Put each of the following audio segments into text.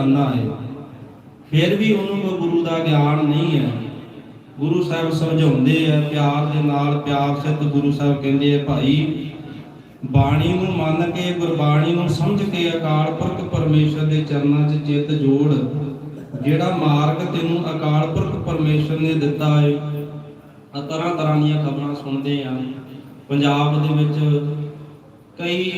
ਅੰਨਾ ਹੈ। ਫਿਰ ਵੀ ਉਹਨੂੰ ਕੋਈ ਗੁਰੂ ਦਾ ਗਿਆਨ ਨਹੀਂ ਹੈ। ਗੁਰੂ ਸਾਹਿਬ ਸਮਝਾਉਂਦੇ ਆ, ਪਿਆਰ ਦੇ ਨਾਲ ਪਿਆਰ ਸਿੱਧ ਗੁਰੂ ਸਾਹਿਬ ਕਹਿੰਦੇ ਆ, ਭਾਈ, ਬਾਣੀ ਨੂੰ ਮੰਨ ਕੇ, ਗੁਰਬਾਣੀ ਨੂੰ ਸਮਝ ਕੇ ਅਕਾਲ ਪੁਰਖ ਪਰਮੇਸ਼ਰ ਦੇ ਚਰਨਾਂ 'ਚ ਚਿੱਤ ਜੋੜ। ਜਿਹੜਾ ਮਾਰਗ ਤੈਨੂੰ ਅਕਾਲ ਪੁਰਖ ਪਰਮੇਸ਼ਰ ਨੇ ਦਿੱਤਾ ਹੈ ਆ ਤਰ੍ਹਾਂ ਤਰ੍ਹਾਂ ਦੀਆਂ ਖਬਰਾਂ ਸੁਣਦੇ ਆ। ਪੰਜਾਬ ਦੇ ਵਿੱਚ ਕਈ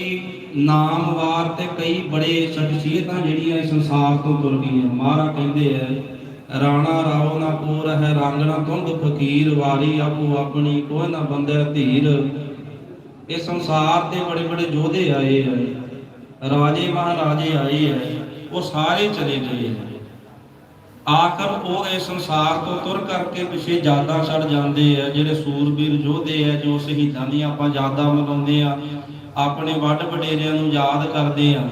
ਨਾਮਵਾਰ ਤੇ ਕਈ ਬੜੇ ਸ਼ਖਸੀਅਤਾਂ ਜਿਹੜੀਆਂ ਇਸ ਸੰਸਾਰ ਤੋਂ ਤੁਰ ਗਈਆਂ। ਮਹਾਰਾ ਕਹਿੰਦੇ ਆ, ਰਾਣਾ ਰਾਓ ਨਾ ਕੋਰ ਹੈ ਰਾਂਗਣਾ ਤੁੰਗ ਫਕੀਰ, ਵਾਰੀ ਆਪੋ ਆਪਣੀ ਕੋਈ ਨਾ ਬੰਦੇ ਧੀਰ। ਇਹ ਸੰਸਾਰ ਦੇ ਬੜੇ ਬੜੇ ਯੋਧੇ ਆਏ ਆ। ਰਾਜੇ ਮਹਾਰਾਜੇ ਆਏ ਆ, ਉਹ ਸਾਰੇ ਚਲੇ ਗਏ ਆ। ਆਖਰ ਉਹ ਇਸ ਸੰਸਾਰ ਤੋਂ ਤੁਰ ਕਰਕੇ ਪਿਛੇ ਯਾਦਾਂ ਛੱਡ ਜਾਂਦੇ ਆ, ਜਿਹੜੇ ਸੂਰਬੀਰ ਯੋਧੇ ਆ, ਜੋ ਸ਼ਹੀਦਾਂ ਦੀਆਂ ਆਪਾਂ ਯਾਦਾਂ ਮਨਾਉਂਦੇ ਆ। ਆਪਣੇ ਵੱਡ ਵਡੇਰਿਆਂ ਨੂੰ ਯਾਦ ਕਰਦੇ ਆ।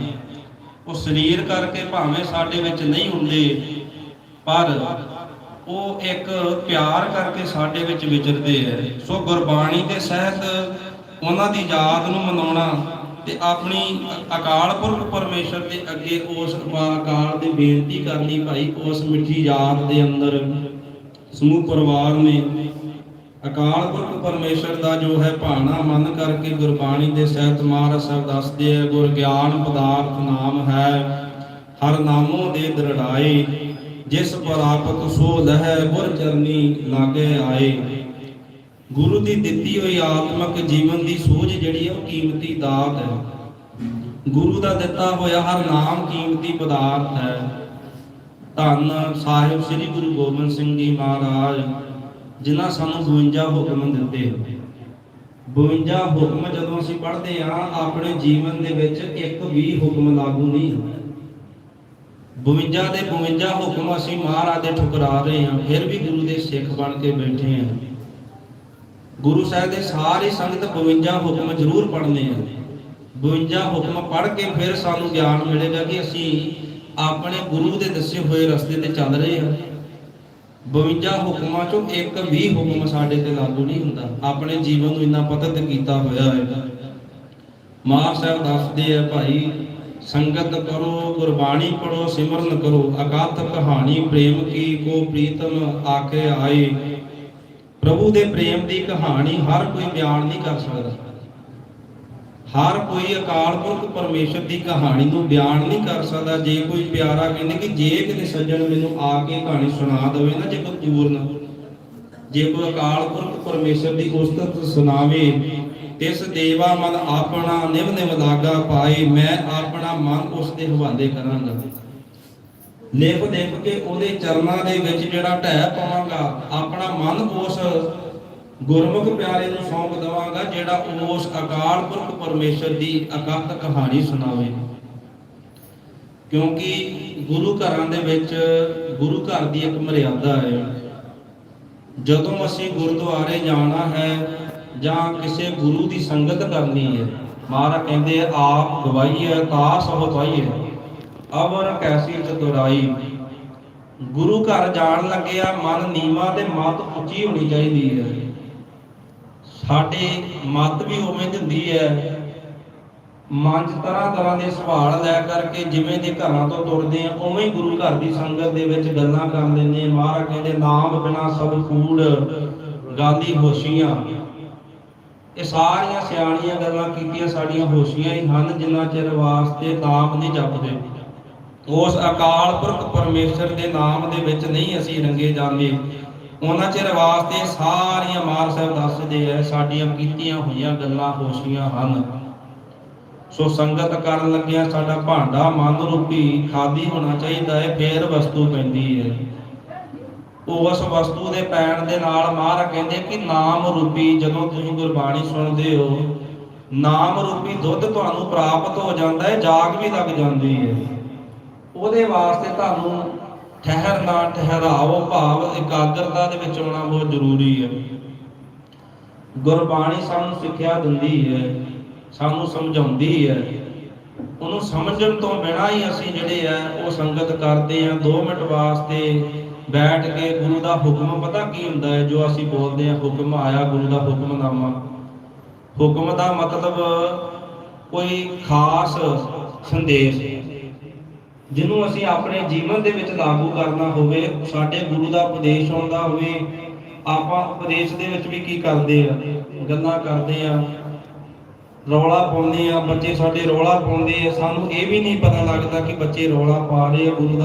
ਉਹ ਸਰੀਰ ਕਰਕੇ ਭਾਵੇਂ ਸਾਡੇ ਵਿੱਚ ਨਹੀਂ ਹੁੰਦੇ, ਪਰ ਉਹ ਇੱਕ ਪਿਆਰ ਕਰਕੇ ਸਾਡੇ ਵਿੱਚ ਵਿਚਰਦੇ ਆ ਸੋ ਗੁਰਬਾਣੀ ਦੇ ਸਹਿਤ ਉਹਨਾਂ ਦੀ ਯਾਦ ਨੂੰ ਮਨਾਉਣਾ ਤੇ ਆਪਣੀ ਅਕਾਲ ਪੁਰਖ ਪਰਮੇਸ਼ਰ ਦੇ ਅੱਗੇ ਉਸ ਅਕਾਲ ਦੀ ਬੇਨਤੀ ਕਰਨੀ ਭਾਈ, ਉਸ ਮਿੱਠੀ ਯਾਦ ਦੇ ਅੰਦਰ ਸਮੂਹ ਪਰਿਵਾਰ ਨੇ ਅਕਾਲ ਪੁਰਖ ਪਰਮੇਸ਼ਰ ਦਾ ਜੋ ਹੈ ਭਾਣਾ ਮੰਨ ਕਰਕੇ ਗੁਰਬਾਣੀ ਦੇ ਸਹਿਤ ਮਹਾਰਾਜ ਸਾਹਿਬ ਦੱਸਦੇ ਆ, ਗੁਰ ਗਿਆਨ ਪਦਾਰਥ ਨਾਮ ਹੈ, ਹਰ ਨਾਮੋਂ ਦੇ ਦਰੜਾਏ, ਜਿਸ ਪ੍ਰਾਪਤ ਸੋ ਲਹਿ, ਗੁਰ ਚਰਨੀ ਲਾਗੇ ਆਏ। ਗੁਰੂ ਦੀ ਦਿੱਤੀ ਹੋਈ ਆਤਮਿਕ ਜੀਵਨ ਦੀ ਸੋਝ ਜਿਹੜੀ ਹੈ ਉਹ ਕੀਮਤੀ ਦਾਤ ਹੈ। ਗੁਰੂ ਦਾ ਦਿੱਤਾ ਹੋਇਆ ਹਰ ਨਾਮ ਕੀਮਤੀ ਪਦਾਰਥ ਹੈ। ਧੰਨ ਸਾਹਿਬ ਸ੍ਰੀ ਗੁਰੂ ਗੋਬਿੰਦ ਸਿੰਘ ਜੀ ਮਹਾਰਾਜ। ਜਿਨ੍ਹਾਂ ਸਾਨੂੰ 52 ਹੁਕਮ ਦਿੱਤੇ 52 ਹੁਕਮ ਜਦੋਂ ਅਸੀਂ ਪੜ੍ਹਦੇ ਆ ਆਪਣੇ ਜੀਵਨ ਦੇ ਵਿੱਚ ਇੱਕ ਵੀ ਹੁਕਮ ਲਾਗੂ ਨਹੀਂ ਹੁੰਦਾ। 52 ਦੇ 52 ਹੁਕਮ ਅਸੀਂ ਮਹਾਰਾਜ ਦੇ ਠੁਕਰਾ ਰਹੇ ਹਾਂ, ਫਿਰ ਵੀ ਗੁਰੂ ਦੇ ਸਿੱਖ ਬਣ ਕੇ ਬੈਠੇ ਹਾਂ। ਗੁਰੂ ਸਾਹਿਬ ਦੇ ਸਾਰੇ ਸੰਗਤ 52 ਹੁਕਮ ਜ਼ਰੂਰ ਪੜ੍ਹਨੇ ਆ। 52 ਹੁਕਮ ਪੜ੍ਹ ਕੇ ਫਿਰ ਸਾਨੂੰ ਗਿਆਨ ਮਿਲੇਗਾ ਕਿ ਅਸੀਂ ਆਪਣੇ ਗੁਰੂ ਦੇ ਦੱਸੇ ਹੋਏ ਰਸਤੇ ਤੇ ਚੱਲ ਰਹੇ ਹਾਂ। 52 ਹੁਕਮਾਂ ਚੋਂ ਇੱਕ ਵੀ ਹੁਕਮ ਸਾਡੇ ਤੇ ਲਾਗੂ ਨਹੀਂ ਹੁੰਦਾ। ਆਪਣੇ ਜੀਵਨ ਨੂੰ ਇੰਨਾ ਪਤਤ ਕੀਤਾ ਹੋਇਆ ਹੈ। ਮਾਰ ਸਾਹਿਬ ਦੱਸਦੇ ਆ ਭਾਈ, ਸੰਗਤ ਕਰੋ ਗੁਰਬਾਣੀ ਪੜੋ ਸਿਮਰਨ ਕਰੋ ਅਗਾਤ ਕਹਾਣੀ, ਪ੍ਰੇਮ ਕੀ ਕੋ ਪ੍ਰੀਤਮ ਆਕੇ ਆਏ। ਪ੍ਰਭੂ ਦੇ ਪ੍ਰੇਮ ਦੀ ਕਹਾਣੀ ਹਰ ਕੋਈ ਬਿਆਨ ਨਹੀਂ ਕਰ ਸਕਦਾ। ਹਰ ਕੋਈ ਅਕਾਲ ਪੁਰਖ ਪਰਮੇਸ਼ਰ ਦੀ ਕਹਾਣੀ ਨੂੰ ਬਿਆਨ ਨਹੀਂ ਕਰ ਸਕਦਾ। ਜੇ ਕੋਈ ਪਿਆਰਾ ਕਹਿੰਦੇ ਕਿ ਜੇ ਕਿਤੇ ਸੱਜਣ ਮੈਨੂੰ ਆ ਕੇ ਕਹਾਣੀ ਸੁਣਾ ਦੇਵੇ ਨਾ, ਜੇ ਪੂਰਨ ਜੇ ਕੋਈ ਅਕਾਲ ਪੁਰਖ ਪਰਮੇਸ਼ਰ ਦੀ ਉਸਤਤ ਸੁਣਾਵੇ ਤਿਸ ਦੇਵਾ ਮਨ ਆਪਣਾ ਨਿਵ ਨਿਵ ਲਾਗਾ ਪਾਏ, ਮੈਂ ਆਪਣਾ ਮਨ ਉਸ ਦੇ ਹਵਾਲੇ ਕਰਾਂਗਾ। ਲਿਖ ਲਿਖ ਕੇ ਉਹਦੇ ਚਰਨਾਂ ਦੇ ਵਿੱਚ ਜਿਹੜਾ ਢਹਿ ਪਾਵਾਂਗਾ, ਆਪਣਾ ਮਨ ਉਸ ਗੁਰਮੁਖ ਪਿਆਰੇ ਨੂੰ ਸੌਂਪ ਦਵਾਂਗਾ, ਜਿਹੜਾ ਉਸ ਅਕਾਲ ਪੁਰਖ ਪਰਮੇਸ਼ਰ ਦੀ ਅਕੰਤ ਕਹਾਣੀ ਸੁਣਾਵੇ। ਕਿਉਂਕਿ ਗੁਰੂ ਘਰਾਂ ਦੇ ਵਿੱਚ ਗੁਰੂ ਘਰ ਦੀ ਇੱਕ ਮਰਿਆਦਾ ਹੈ। ਜਦੋਂ ਅਸੀਂ ਗੁਰਦੁਆਰੇ ਜਾਣਾ ਹੈ, ਜਾਂ ਕਿਸੇ ਗੁਰੂ ਦੀ ਸੰਗਤ ਕਰਨੀ ਹੈ, ਮਹਾਰਾਜ ਕਹਿੰਦੇ, ਆਪ ਗਵਾਈ ਹੈ ਤਾਸ ਹੋ ਪਾਈ ਹੈ ਅਵਰ ਕੈਸੀ ਚਤੁਰਾਈ? ਗੁਰੂ ਘਰ ਜਾਣ ਲੱਗਿਆ, ਮਨ ਨੀਵਾ ਤੇ ਮਤ ਉੱਚੀ ਹੋਣੀ ਚਾਹੀਦੀ ਹੈ। ਸਾਡੇ ਮਤ ਵੀ ਉਵੇਂ ਦੀ ਹੈ। ਮਨ ਤਰ੍ਹਾਂ ਤਰ੍ਹਾਂ ਦੇ ਸਵਾਲ ਲੈ ਕਰਕੇ ਜਿਵੇਂ ਦੇ ਘਰਾਂ ਤੋਂ ਤੁਰਦੇ ਆ, ਉਵੇਂ ਹੀ ਗੁਰੂ ਘਰ ਦੀ ਸੰਗਤ ਦੇ ਵਿੱਚ ਗੱਲਾਂ ਕਰ ਲੈਂਦੇ ਮਹਾਰਾਜ ਕਹਿੰਦੇ, ਨਾਮ ਬਿਨਾ ਸਭ ਕੂੜ ਗਾਦੀ ਹੋਸ਼ੀਆਂ। ਇਹ ਸਾਰੀਆਂ ਸਿਆਣੀਆਂ ਗੱਲਾਂ ਕੀਤੀਆਂ ਸਾਡੀਆਂ ਹੋਸ਼ੀਆਂ ਹੀ ਹਨ, ਜਿੰਨਾ ਚਿਰ ਵਾਸਤੇ ਨਾਮ ਨਹੀਂ ਜਪਦੇ। ਉਸ ਅਕਾਲ ਪੁਰਖ ਪਰਮੇਸ਼ਰ ਦੇ ਨਾਮ ਦੇ ਵਿੱਚ ਨਹੀਂ ਅਸੀਂ ਰੰਗੇ ਜਾਂਦੇ। ਉਹਨਾਂ ਚਿਰ ਵਾਸਤੇ ਸਾਰੀਆਂ ਮਾਰ ਸਾਹਿਬ ਦੱਸਦੇ ਐ ਸਾਡੀਆਂ ਕੀਤੀਆਂ ਹੋਈਆਂ ਗੱਲਾਂ ਹੋਸ਼ੀਆਂ ਹਨ। ਸੋ ਸੰਗਤ ਕਰਨ ਲੱਗਿਆ ਸਾਡਾ ਭਾਂਡਾ ਮਨ ਰੂਪੀ ਖਾਦੀ ਹੋਣਾ ਚਾਹੀਦਾ ਹੈ ਫੇਰ ਵਸਤੂ ਪੈਂਦੀ ਹੈ ਉਸ ਵਸਤੂ ਦੇ ਪੈਣ ਦੇ ਨਾਲ ਮਾਰ ਕਹਿੰਦੇ ਕਿ ਨਾਮ ਰੂਪੀ ਜਦੋਂ ਤੁਸੀਂ ਗੁਰਬਾਣੀ ਸੁਣਦੇ ਹੋ, ਨਾਮ ਰੂਪੀ ਦੁੱਧ ਤੁਹਾਨੂੰ ਪ੍ਰਾਪਤ ਹੋ ਜਾਂਦਾ ਹੈ ਜਾਗ ਵੀ ਲੱਗ ਜਾਂਦੀ ਹੈ ਉਹਦੇ ਵਾਸਤੇ ਤੁਹਾਨੂੰ ਠਹਿਰਨਾ ਠਹਿਰਾਓ, ਭਾਵ ਇਕਾਗਰਤਾ ਦੇ ਵਿੱਚ ਆਉਣਾ ਬਹੁਤ ਜ਼ਰੂਰੀ ਹੈ। ਗੁਰਬਾਣੀ ਸਾਨੂੰ ਸਿੱਖਿਆ ਦਿੰਦੀ ਹੈ, ਸਾਨੂੰ ਸਮਝਾਉਂਦੀ ਹੈ। ਉਹਨੂੰ ਸਮਝਣ ਤੋਂ ਬਿਨਾਂ ਹੀ ਅਸੀਂ ਜਿਹੜੇ ਆ, ਉਹ ਸੰਗਤ ਕਰਦੇ ਆ। 2 ਮਿੰਟ ਵਾਸਤੇ ਬੈਠ ਕੇ ਗੁਰੂ ਦਾ ਹੁਕਮ ਪਤਾ ਕੀ ਹੁੰਦਾ ਹੈ? ਜੋ ਅਸੀਂ ਬੋਲਦੇ ਆ ਹੁਕਮ ਆਇਆ ਗੁਰੂ ਦਾ ਹੁਕਮਨਾਮਾ। ਹੁਕਮ ਦਾ ਮਤਲਬ ਕੋਈ ਖਾਸ ਸੰਦੇਸ਼। ਜਿਹਨੂੰ ਅਸੀਂ ਆਪਣੇ ਜੀਵਨ ਦੇ ਵਿੱਚ ਲਾਗੂ ਕਰਨਾ ਹੋਵੇ, ਸਾਡੇ ਗੁਰੂ ਦਾ ਉਪਦੇਸ਼ ਆਉਂਦਾ ਹੋਵੇ, ਆਪਾਂ ਉਪਦੇਸ਼ ਦੇ ਵਿੱਚ ਵੀ ਕੀ ਕਰਦੇ ਆ? ਗੱਲਾਂ ਕਰਦੇ ਆ, ਰੌਲਾ ਪਾਉਂਦੇ ਆ, ਬੱਚੇ ਸਾਡੇ ਰੌਲਾ ਪਾਉਂਦੇ ਆ, ਸਾਨੂੰ ਇਹ ਵੀ ਨਹੀਂ ਪਤਾ ਲੱਗਦਾ ਕਿ ਬੱਚੇ ਰੌਲਾ ਪਾ ਰਹੇ ਆ ਗੁਰੂ ਦਾ